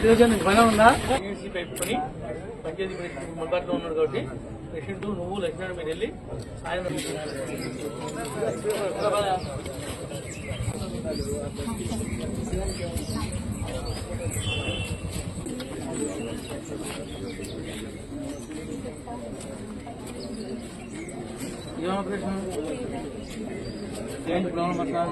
కిరోజన్ ఉందా పెట్టుకొని పంచాయతీ ఉన్నాడు కాబట్టి పేషెంట్ నువ్వు లక్ష్మణ్ మీరు వెళ్ళి ఆయన ఏం ఆపరేషన్ ఏంటి ప్రాబ్లం అట్లా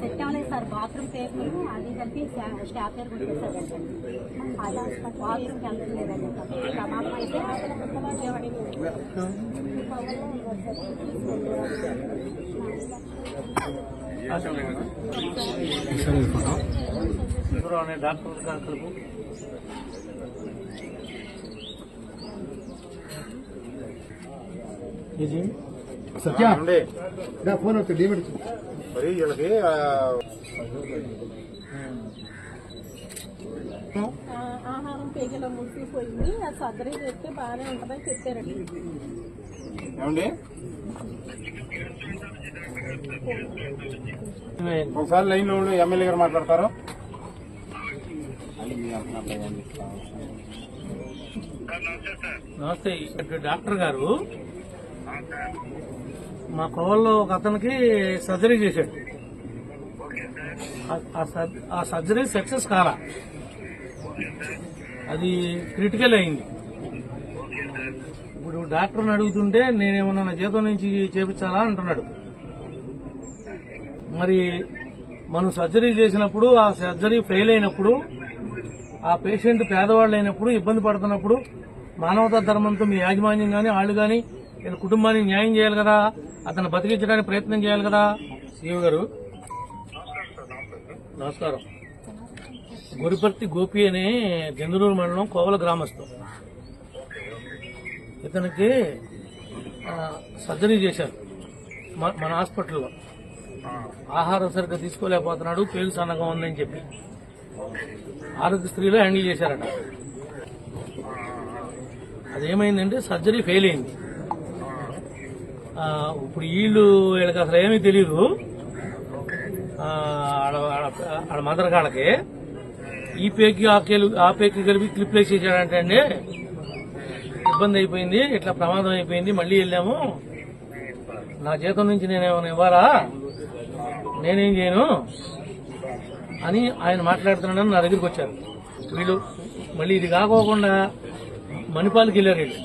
సెట్ అవ్వలేదు సార్ బాత్రూమ్ పేపర్ అది కలిపి స్టాప్ పేరు కొట్టేసారు అది బాత్రూమ్కి వెళ్తలేదండి ప్రమాదం అయితే ఎవరు అనే డాక్టర్ గారు కలుపు ఇది సత్య ఫోన్ వస్తుంది డీమెట్ మరి వీళ్ళకి ఆ, ఆహారం పేగల ముట్టిపోయింది ఆ సర్జరీ చేస్తే బాగానే ఉంటుందని చెప్పారండి. ఏమండి? ఒకసారి లైన్లో ఉండి ఎమ్మెల్యే గారు మాట్లాడతారు. నమస్తే ఇక్కడ డాక్టర్ గారు. మా కోవల్లో ఒక అతనికి సర్జరీ చేశాడు. ఆ- ఆ సర్జరీ సక్సెస్ కాలా. అది క్రిటికల్ అయింది. ఇప్పుడు డాక్టర్ని అడుగుతుంటే నేనేమన్నా నా జీతం నుంచి చేపించాలా అంటున్నాడు. మరి మనం సర్జరీ చేసినప్పుడు ఆ సర్జరీ ఫెయిల్ అయినప్పుడు ఆ పేషెంట్ పేదవాళ్ళు అయినప్పుడు ఇబ్బంది పడుతున్నప్పుడు మానవతా ధర్మంతో మీ యాజమాన్యం కానీ వాళ్ళు కానీ కుటుంబానికి న్యాయం చేయాలి కదా అతను బతికించడానికి ప్రయత్నం చేయాలి కదా? సీఓ గారు. నమస్కారం. గురిపర్తి గోపి అనే గెందులూరు మండలం కోవల గ్రామస్తు ఇతనికి సర్జరీ చేశారు. మన హాస్పిటల్లో. ఆహారం సరిగ్గా తీసుకోలేకపోతున్నాడు పేరు సన్నగా ఉందని చెప్పి. ఆరోగ్య స్త్రీలో హ్యాండిల్ చేశారట. అదేమైందంటే సర్జరీ ఫెయిల్ అయింది. ఇప్పుడు వీళ్ళు వీళ్ళకి అసలు ఏమీ తెలియదు ఆడ ఆడ- మదర్ కాడకి ఈ పేకి ఆ కేలు ఆ పేకి కలిపి క్లిప్ వేసేసాడంటే అండి. ఇబ్బంది అయిపోయింది ఇట్లా ప్రమాదం అయిపోయింది మళ్ళీ వెళ్ళాము. నా జీతం నుంచి నేనేమైనా ఇవ్వాలా? నేనేం చేయను? అని ఆయన మాట్లాడుతున్నాడని నా దగ్గరికి వచ్చారు. వీళ్ళు మళ్ళీ ఇది కాకోకుండా మణిపాల్కి వెళ్ళారు వీళ్ళు.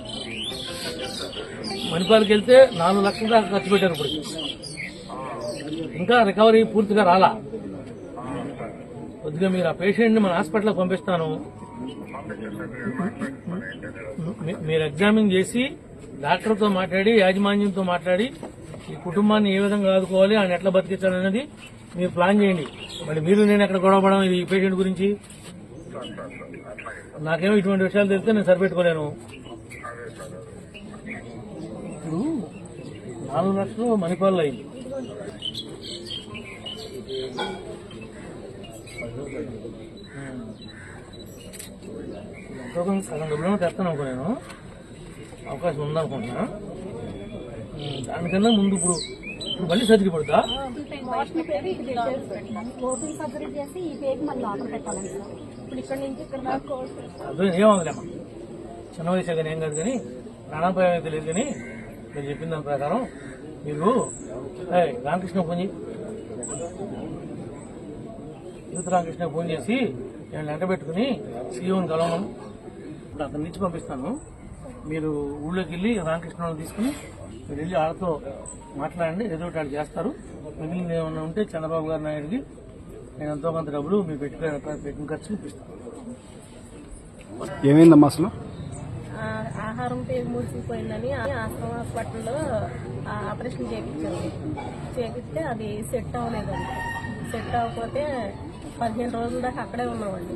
మణిపాల్కి వెళ్తే నాలుగు లక్షల దాకా ఖర్చు పెట్టారు ఇప్పుడు. ఇంకా రికవరీ పూర్తిగా రాలా. కొద్దిగా మీరు ఆ పేషెంట్ని మన హాస్పిటల్కి పంపిస్తాను. మీ- మీరు ఎగ్జామిన్ చేసి డాక్టర్తో మాట్లాడి యాజమాన్యంతో మాట్లాడి ఈ కుటుంబాన్ని ఏ విధంగా ఆదుకోవాలి ఆయన ఎట్లా బతికించాలనేది మీరు ప్లాన్ చేయండి. మరి మీరు నేను ఎక్కడ గొడవపడడం ఈ పేషెంట్ గురించి? నాకేమో ఇటువంటి విషయాలు తెలిస్తే నేను సరిపెట్టుకోలేను. నాలుగు లక్షలు మణిపాల్ అయింది. ఎంతో కొంత సగం డబ్బులు తెస్తాను అనుకో నేను. అవకాశం ఉందనుకుంటున్నా దానికన్నా ముందు ఇప్పుడు ఇప్పుడు మళ్ళీ సర్జరీ పడుతా అదే సర్జరీ ఏమవుతుందమ్మా చిన్న వయసు కానీ ఏం కాదు కానీ ప్రాణాపాయం అయితే తెలియదు కానీ మీరు చెప్పిన దాని ప్రకారం మీరు రామకృష్ణ ఫోన్ చేయి. యూత్ రామకృష్ణ ఫోన్ చేసి నేను లెక్క పెట్టుకుని సీఎంని కలవను. ఇప్పుడు అతని నుంచి పంపిస్తాను. మీరు ఊళ్ళోకి వెళ్ళి రామకృష్ణ తీసుకుని మీరు వెళ్ళి వాళ్ళతో మాట్లాడండి ఏదో ఒకటి చేస్తారు. మిగిలిన ఏమన్నా ఉంటే చంద్రబాబు గారు నాయుడికి నేను ఎంతో కొంత డబ్బులు మీరు పెట్టుకునే పెట్టిన ఖర్చు ఇప్పిస్తాను ఏమైందమ్మా అసలు? ఆహారం పేరు మూసిపోయిందని ఆశ్రమ హాస్పిటల్లో ఆ ఆపరేషన్ చేయించారు చేపిస్తే అది సెట్ అవ్వలేదండి సెట్ అవ్వకపోతే పదిహేను రోజుల దాకా అక్కడే ఉన్నామండి.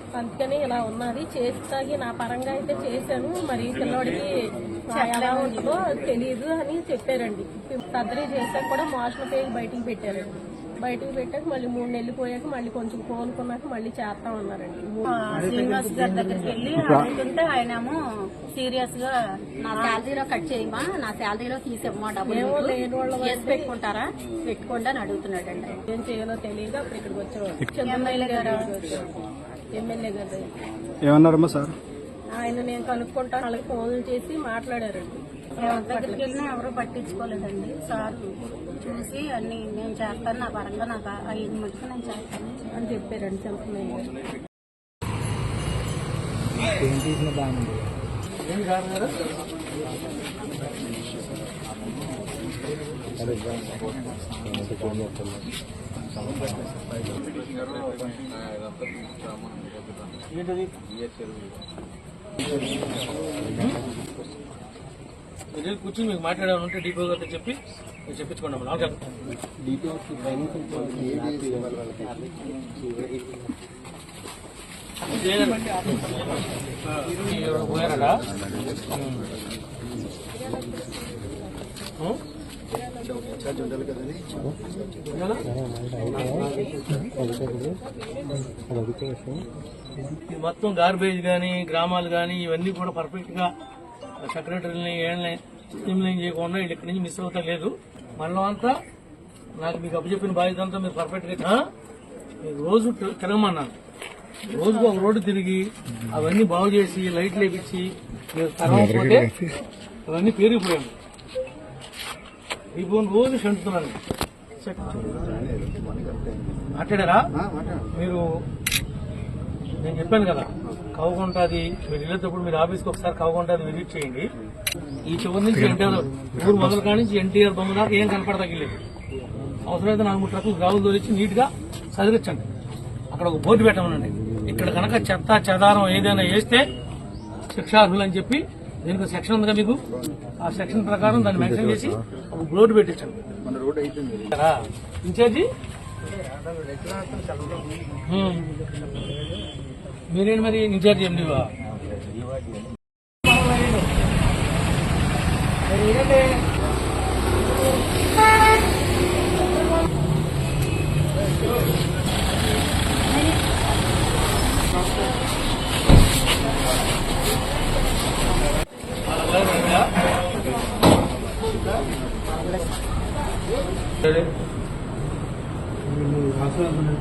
అందుకని ఇలా ఉన్నది. చేస్తాగి నా పరంగా అయితే చేశాను. మరి పిల్లోడికి ఎలా ఉంటుందో తెలియదు అని చెప్పారండి. సర్జరీ చేశాక కూడా మోషన్ పేజ్ బయటికి పెట్టారండి బయటికి పెట్టాక మళ్ళీ మూడు నెలలు పోయాక మళ్ళీ కొంచెం కోలుకున్నాక మళ్ళీ చేస్తాం అన్నారండి ఆ, శ్రీనివాస్ గారి దగ్గరికి వెళ్ళి అడుగుతుంటే ఆయనేమో సీరియస్గా నా శాలరీలో కట్ చేయమా? నా శాలరీలో తీసేమ్మా డబ్బులు చేసి పెట్టుకుంటారా? పెట్టుకోండి అని అడుగుతున్నాడండి. ఏం చేయాలో తెలియదు అప్పుడు ఇక్కడికి వచ్చేవాడు ఎమ్మెల్యే గారు. ఎమ్మెల్యే గారు. ఏమన్నారమ్మా సార్? ఆయన నేను కనుక్కుంటాను వాళ్ళకి ఫోన్లు చేసి మాట్లాడారండి. దగ్గరికి వెళ్ళినా ఎవరు పట్టించుకోలేదండి. సార్ చూసి అన్ని నేను చేస్తాను నా పరంగా నాకు ఐదు మటుకు నేను చేస్తాను. అని చెప్పారండి కదా ఏంటది మీరు కూర్చొని మీకు మాట్లాడాలని ఉంటే డీపో గారితో చెప్పి మీరు చెప్పించుకోండి అమ్మా నాకు పోయారడా మొత్తం గార్బేజ్ కానీ గ్రామాలు కానీ ఇవన్నీ కూడా పర్ఫెక్ట్గా సెక్రటరీని ఏళ్ళని స్ట్రీమ్లైన్ చేయకుండా వీళ్ళు ఇక్కడి నుంచి మిస్ అవుతా లేదు. మనలో అంతా నాకు మీకు అప్పచెప్పిన బాధ్యత అంతా మీరు పర్ఫెక్ట్గా ఆ? మీకు రోజు తిరగమన్నాను రోజుకు ఒక రోడ్డు తిరిగి అవన్నీ బాగు చేసి లైట్లు వేపించి మీరు తరగకపోతే అవన్నీ పేరుకుపోయాము. ఈ రోజు చెంటుతున్నాను మాట్లాడారా? మీరు నేను చెప్పాను కదా కవగుంటది మీరు వెళ్ళేటప్పుడు మీరు ఆఫీస్కి ఒకసారి కవగుంటది విజిట్ చేయండి. ఈ చివరి నుంచి ఎన్టీఆర్ ఊరు మొదలు కాడి నుంచి ఎన్టీఆర్ బొమ్మ దాకా ఏం కనపడతగిలేదు. అవసరమైతే నాలుగు మూడు ట్రక్కులు గ్రావులు తోలిచ్చి నీట్గా చదివించండి అక్కడ ఒక బోర్డు పెట్టమనండి. ఇక్కడ కనుక చెత్త చెదారం ఏదైనా వేస్తే శిక్షార్హులు అని చెప్పి దీనికి సెక్షన్ ఉందిగా మీకు? ఆ సెక్షన్ ప్రకారం దాన్ని మెన్షన్ చేసి ఒక రోడ్డు పెట్టించండి. మన రోడ్ అయిపోయింది కదా ఇన్ఛార్జి మీరేంటి మరి ఇన్ఛార్జి ఏంటంటే